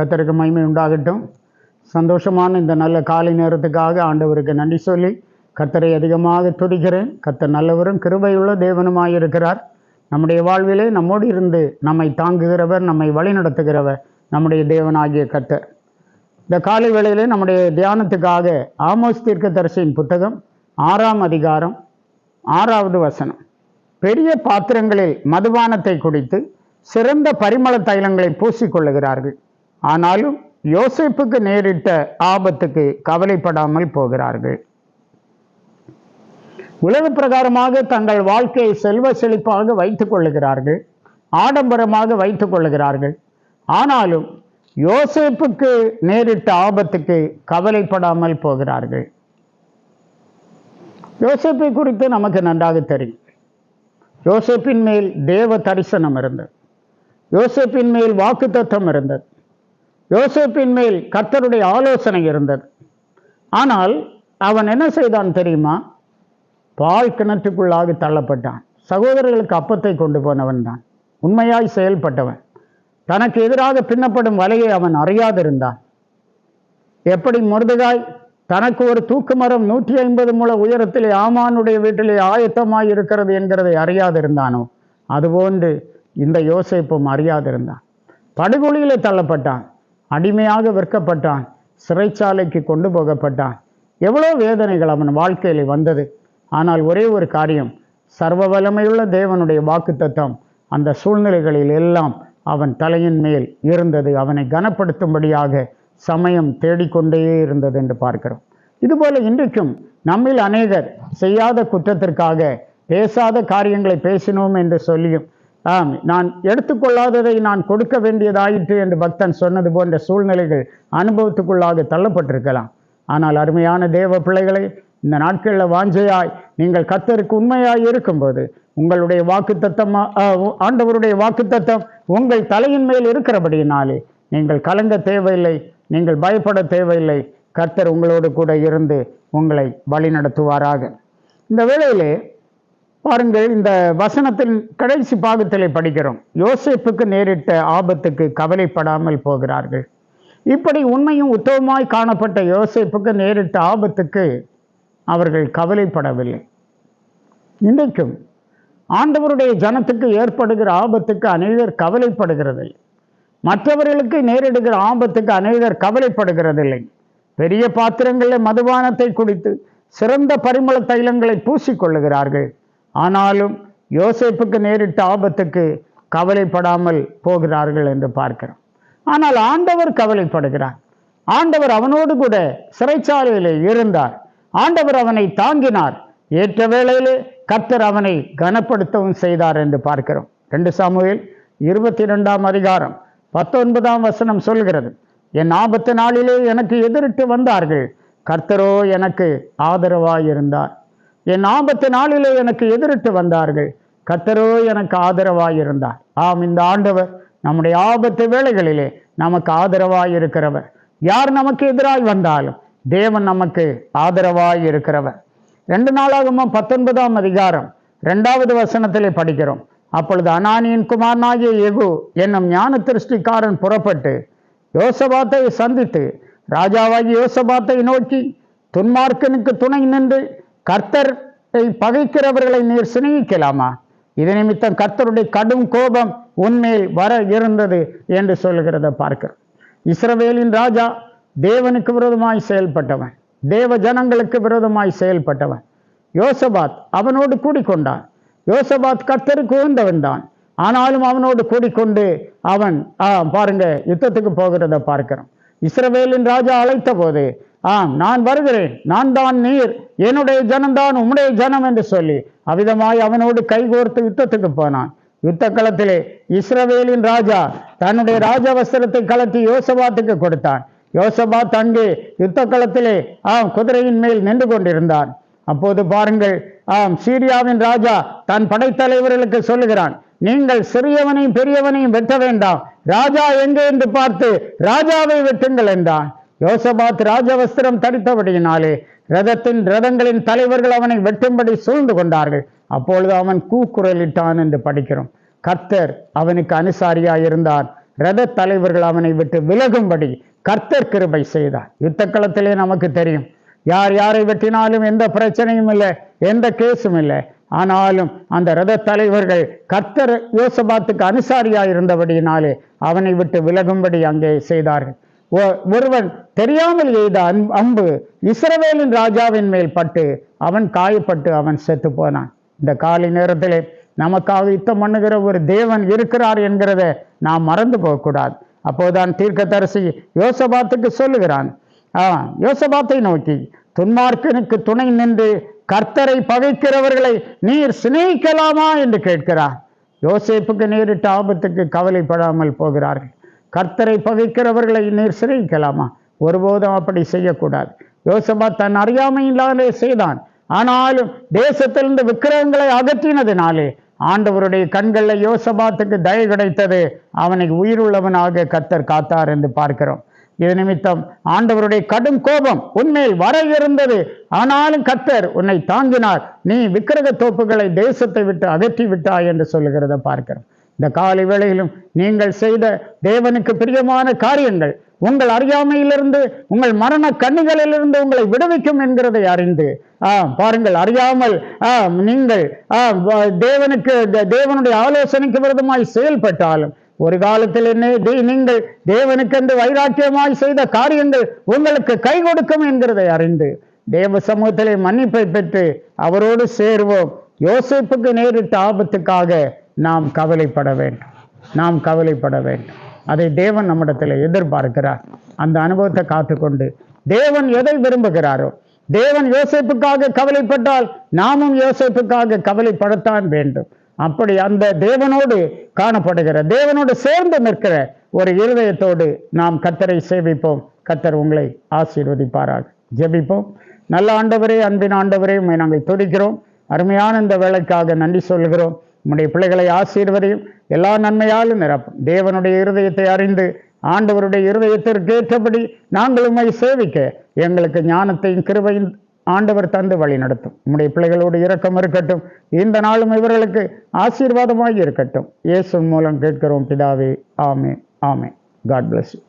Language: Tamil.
கத்தருக்கு மகிமை உண்டாகட்டும். சந்தோஷமான இந்த நல்ல காலை நேரத்துக்காக ஆண்டவருக்கு நன்றி சொல்லி கத்தரை அதிகமாக துடிக்கிறேன் கத்தர் நல்லவரும் கிருபையுள்ள தேவனுமாய் இருக்கிறார். நம்முடைய வாழ்விலே நம்மோடு இருந்து நம்மை தாங்குகிறவர் நம்மை வழிநடத்துகிறவர் நம்முடைய தேவனாகிய கத்தர் இந்த காலை வேளையிலே நம்முடைய தியானத்துக்காக ஆமோஸ் தீர்க்கதரிசியின் புத்தகம் ஆறாம் அதிகாரம் ஆறாவது வசனம். பெரிய பாத்திரங்களில் மதுபானத்தை குடித்து சிறந்த பரிமள தைலங்களை பூசிக்கொள்ளுகிறார்கள். ஆனாலும் யோசிப்புக்கு நேரிட்ட ஆபத்துக்கு கவலைப்படாமல் போகிறார்கள். உலக பிரகாரமாக தங்கள் வாழ்க்கையை செல்வ செழிப்பாக வைத்துக் கொள்ளுகிறார்கள். ஆடம்பரமாக வைத்துக் கொள்ளுகிறார்கள். ஆனாலும் யோசிப்புக்கு நேரிட்ட ஆபத்துக்கு கவலைப்படாமல் போகிறார்கள். யோசிப்பை குறித்து நமக்கு நன்றாக தெரியும். யோசேப்பின் மேல் தேவ தரிசனம் இருந்தது. யோசேப்பின் மேல் வாக்குத்தத்தம் இருந்தது. யோசேப்பின் மேல் கர்த்தருடைய ஆலோசனை இருந்தது. ஆனால் அவன் என்ன செய்தான் தெரியுமா? பால் கிணற்றுக்குள்ளாக தள்ளப்பட்டான். சகோதரர்களுக்கு அப்பத்தை கொண்டு போனவன் தான். உண்மையாய் செயல்பட்டவன். தனக்கு எதிராக பின்னப்படும் வலையை அவன் அறியாதிருந்தான். எப்படி முருதுகாய்? தனக்கு ஒரு தூக்கு மரம் நூற்றி ஐம்பது முழ உயரத்திலே ஆமானுடைய வீட்டிலே ஆயத்தமாய் இருக்கிறது என்கிறதை அறியாதிருந்தானோ? அதுபோன்று இந்த யோசேப்பும் அறியாதிருந்தான். படுகொலியிலே தள்ளப்பட்டான். அடிமையாக விற்கப்பட்டான் சிறைச்சாலைக்கு கொண்டு போகப்பட்டான். எவ்வளோ வேதனைகள் அவன் வாழ்க்கையில் வந்தது. ஆனால் ஒரே ஒரு காரியம் சர்வ வல்லமையுள்ள தேவனுடைய வாக்குத்தத்தம். அந்த சூழ்நிலைகளில் எல்லாம் அவன் தலையின் மேல் இருந்தது. அவனை கனப்படுத்தும்படியாக சமயம் தேடிக்கொண்டே இருந்தது என்று பார்க்கிறோம். இதுபோல இன்றைக்கும் நம்மில் அநேகர் செய்யாத குற்றத்திற்காக பேசாத காரியங்களை பேசினோம் என்று சொல்லியும் ஆம் நான் எடுத்துக்கொள்ளாததை நான் கொடுக்க வேண்டியதாயிற்று என்று பக்தன் சொன்னது போன்ற சூழ்நிலைகள் அனுபவத்துக்குள்ளாக தள்ளப்பட்டிருக்கலாம். ஆனால் அருமையான தேவ பிள்ளைகளை இந்த நாட்களில் வாஞ்சையாய் நீங்கள் கத்தருக்கு உண்மையாய் இருக்கும்போது உங்களுடைய வாக்குத்தத்தம் ஆண்டவருடைய வாக்குத்தத்தம் உங்கள் தலையின் மேல் இருக்கிறபடியினாலே நீங்கள் கலங்க தேவையில்லை நீங்கள் பயப்பட தேவையில்லை கர்த்தர் உங்களோடு கூட இருந்து உங்களை வழி நடத்துவாராக இந்த வேளையிலே பாருங்கள் இந்த வசனத்தின் கடைசி பாகத்திலே படிக்கிறோம். யோசேப்புக்கு நேரிட்ட ஆபத்துக்கு கவலைப்படாமல் போகிறார்கள். இப்படி உண்மையும் உத்தவமாய் காணப்பட்ட யோசேப்புக்கு நேரிட்ட ஆபத்துக்கு அவர்கள் கவலைப்படவில்லை. இன்றைக்கும் ஆண்டவருடைய ஜனத்துக்கு ஏற்படுகிற ஆபத்துக்கு அநேகர் கவலைப்படுகிறதில்லை. மற்றவர்களுக்கு நேரிடுகிற ஆபத்துக்கு அநேகர் கவலைப்படுகிறதில்லை. பெரிய பாத்திரங்களில் மதுபானத்தை குடித்து சிறந்த பரிமள தைலங்களை பூசிக்கொள்ளுகிறார்கள். ஆனாலும் யோசேப்புக்கு நேரிட்ட ஆபத்துக்கு கவலைப்படாமல் போகிறார்கள் என்று பார்க்கிறோம். ஆனால் ஆண்டவர் கவலைப்படுகிறார். ஆண்டவர் அவனோடு கூட சிறைச்சாலையிலே இருந்தார். ஆண்டவர் அவனை தாங்கினார். ஏற்ற வேளையிலே கர்த்தர் அவனை கனப்படுத்தவும் செய்தார் என்று பார்க்கிறோம். ரெண்டு சாமுவேல் இருபத்தி ரெண்டாம் அதிகாரம் பத்தொன்பதாம் வசனம் சொல்கிறது என் ஆபத்து நாளிலே எனக்கு எதிரிட்டு வந்தார்கள். கர்த்தரோ எனக்கு ஆதரவாயிருந்தார். என் ஆபத்து நாளிலே எனக்கு எதிரிட்டு வந்தார்கள். கத்தரோ எனக்கு ஆதரவாயிருந்தார். ஆம் இந்த ஆண்டவர் நம்முடைய ஆபத்து வேலைகளிலே நமக்கு ஆதரவாய் இருக்கிறவர் யார் நமக்கு எதிராய் வந்தாலும் தேவன் நமக்கு ஆதரவாய் இருக்கிறவர் ரெண்டு நாளாகமோ பத்தொன்பதாம் அதிகாரம் ரெண்டாவது வசனத்திலே படிக்கிறோம். அப்பொழுது அனானியின் குமாரனாகிய எகு என்னும் ஞான திருஷ்டிக்காரன் புறப்பட்டு யோசபாத்தை சந்தித்து ராஜாவாகி யோசபாத்தை நோக்கி துன்மார்க்கனுக்கு துணை நின்று கர்த்தரை பகைக்கிறவர்களை நீர் சிநேகிக்கலாமா? இது நிமித்தம் கர்த்தருடைய கடும் கோபம் உண்மையில் வர இருந்தது என்று சொல்கிறத பார்க்கிறோம். இஸ்ரவேலின் ராஜா தேவனுக்கு விரோதமாய் செயல்பட்டவன் தேவ ஜனங்களுக்கு விரோதமாய் செயல்பட்டவன். யோசபாத் அவனோடு கூடிக்கொண்டான். யோசபாத் கர்த்தருக்கு உயர்ந்தவன் தான். ஆனாலும் அவனோடு கூடிக்கொண்டு அவன் ஆ பாருங்க யுத்தத்துக்கு போகிறத பார்க்கிறோம். இஸ்ரவேலின் ராஜா அழைத்த போது ஆம் நான் வருகிறேன். நான் தான் நீர். என்னுடைய ஜனம்தான் உம்முடைய ஜனம் என்று சொல்லி அவிதமாய் அவனோடு கைகோர்த்து யுத்தத்துக்கு போனான். யுத்த களத்திலே இஸ்ரவேலின் ராஜா தன்னுடைய ராஜ வஸ்திரத்தை கலத்தி யோசபாத்துக்கு கொடுத்தான். யோசபாத் அங்கே யுத்த களத்திலே ஆம் குதிரையின் மேல் நின்று கொண்டிருந்தான். அப்போது பாருங்கள் ஆம் சீரியாவின் ராஜா தன் படைத்தலைவர்களுக்கு சொல்லுகிறான் நீங்கள் சிறியவனையும் பெரியவனையும் வெட்ட வேண்டாம். ராஜா எங்கே என்று பார்த்து ராஜாவை வெட்டுங்கள் என்றான். யோசபாத் ராஜவஸ்திரம் தரித்தபடியினாலே ரதத்தின் ரதங்களின் தலைவர்கள் அவனை வெட்டும்படி சூழ்ந்து கொண்டார்கள். அப்பொழுது அவன் கூக்குரலிட்டான் என்று படிக்கிறோம். கர்த்தர் அவனுக்கு அனுசாரியாய் இருந்தார். ரத தலைவர்கள் அவனை விட்டு விலகும்படி கர்த்தர் கிருபை செய்தார். யுத்த களத்திலே நமக்கு தெரியும். யார் யாரை வெட்டினாலும் எந்த பிரச்சனையும் இல்லை எந்த கேஸும் இல்லை. ஆனாலும் அந்த ரத தலைவர்கள் கர்த்தர் யோசபாத்துக்கு அனுசாரியாக இருந்தபடியினாலே அவனை விட்டு விலகும்படி அங்கே செய்தார்கள். ஒருவன் தெரியாமல் எய்த அன்பு அம்பு இஸ்ரவேலின் ராஜாவின் மேல் பட்டு அவன் காயப்பட்டு அவன் செத்து போனான். இந்த காலை நேரத்தில் நமக்காக யுத்தம் பண்ணுகிற ஒரு தேவன் இருக்கிறார் என்கிறத நாம் மறந்து போகக்கூடாது. அப்போதான் தீர்க்கதரிசி யோசபாத்துக்கு சொல்லுகிறான். ஆ யோசபாத்தை நோக்கி துன்மார்க்கனுக்கு துணை நின்று கர்த்தரை பகைக்கிறவர்களை நீர் சிநேகிக்கலாமா? என்று கேட்கிறார். யோசேப்புக்கு நேரிட்ட ஆபத்துக்கு கவலைப்படாமல் போகிறார்கள். கர்த்தரை பகைக்கிறவர்களை நீர் சிறைக்கலாமா ஒருபோதும் அப்படி செய்யக்கூடாது. யோசபா தன் அறியாமையினாலே செய்தான். ஆனாலும் தேசத்திலிருந்து விக்கிரகங்களை அகற்றினதினாலே ஆண்டவருடைய கண்களில் யோசபாத்துக்கு தய கிடைத்தது அவனை உயிருள்ளவனாக கர்த்தர் காத்தார் என்று பார்க்கிறோம். இது நிமித்தம் ஆண்டவருடைய கடும் கோபம் உன்மேல் வர இருந்தது. ஆனாலும் கர்த்தர் உன்னை தாங்கினார். நீ விக்கிரக தோப்புகளை தேசத்தை விட்டு அகற்றி விட்டாய் என்று சொல்லுகிறத பார்க்கிறோம். இந்த காலை வேளையிலும் நீங்கள் செய்த தேவனுக்கு பிரியமான காரியங்கள் உங்கள் அறியாமையிலிருந்து உங்கள் மரண கண்ணிகளிலிருந்து உங்களை விடுவிக்கும் என்கிறதை அறிந்து ஆ பாருங்கள் அறியாமல் ஆ நீங்கள் ஆ தேவனுக்கு தேவனுடைய ஆலோசனைக்கு விரதமாய் செயல்பட்டாலும் ஒரு காலத்தில் என்ன தே- நீங்கள் தேவனுக்கென்று வைராக்கியமாய் செய்த காரியங்கள் உங்களுக்கு கை கொடுக்கும் என்கிறதை அறிந்து தேவ சமூகத்திலே மன்னிப்பை பெற்று அவரோடு சேருவோம். யோசிப்புக்கு நேரிட்ட ஆபத்துக்காக நாம் கவலைப்பட வேண்டும். நாம் கவலைப்பட வேண்டும். அதை தேவன் நம்மிடத்தில் எதிர்பார்க்கிறார். அந்த அனுபவத்தை காத்துக்கொண்டு தேவன் எதை விரும்புகிறாரோ தேவன் யோசிப்புக்காக கவலைப்பட்டால் நாமும் யோசிப்புக்காக கவலைப்படத்தான் வேண்டும். அப்படி அந்த தேவனோடு காணப்படுகிற தேவனோடு சேர்ந்து நிற்கிற ஒரு இருதயத்தோடு நாம் கத்தரை சேவிப்போம். கத்தர் உங்களை ஆசீர்வதிப்பாராக. ஜெபிப்போம். நல்ல ஆண்டவரே அன்பின் ஆண்டவரே உண்மை நாங்கள் துடிக்கிறோம் அருமையான இந்த வேலைக்காக நன்றி சொல்கிறோம். உம்முடைய பிள்ளைகளை ஆசீர்வதையும் எல்லா நன்மையாலும் நிரப்பும். தேவனுடைய இருதயத்தை அறிந்து ஆண்டவருடைய இருதயத்திற்கேற்றபடி நாங்கள் உண்மை சேவிக்க எங்களுக்கு ஞானத்தையும் கிருபையும் ஆண்டவர் தந்து வழி நடத்தும். உம்முடைய பிள்ளைகளோடு இரக்கம் இருக்கட்டும். இந்த நாளும் இவர்களுக்கு ஆசீர்வாதமாகி இருக்கட்டும். இயேசு மூலம் கேட்கிறோம் பிதாவே ஆமே ஆமே காட் பிளஸ் யூ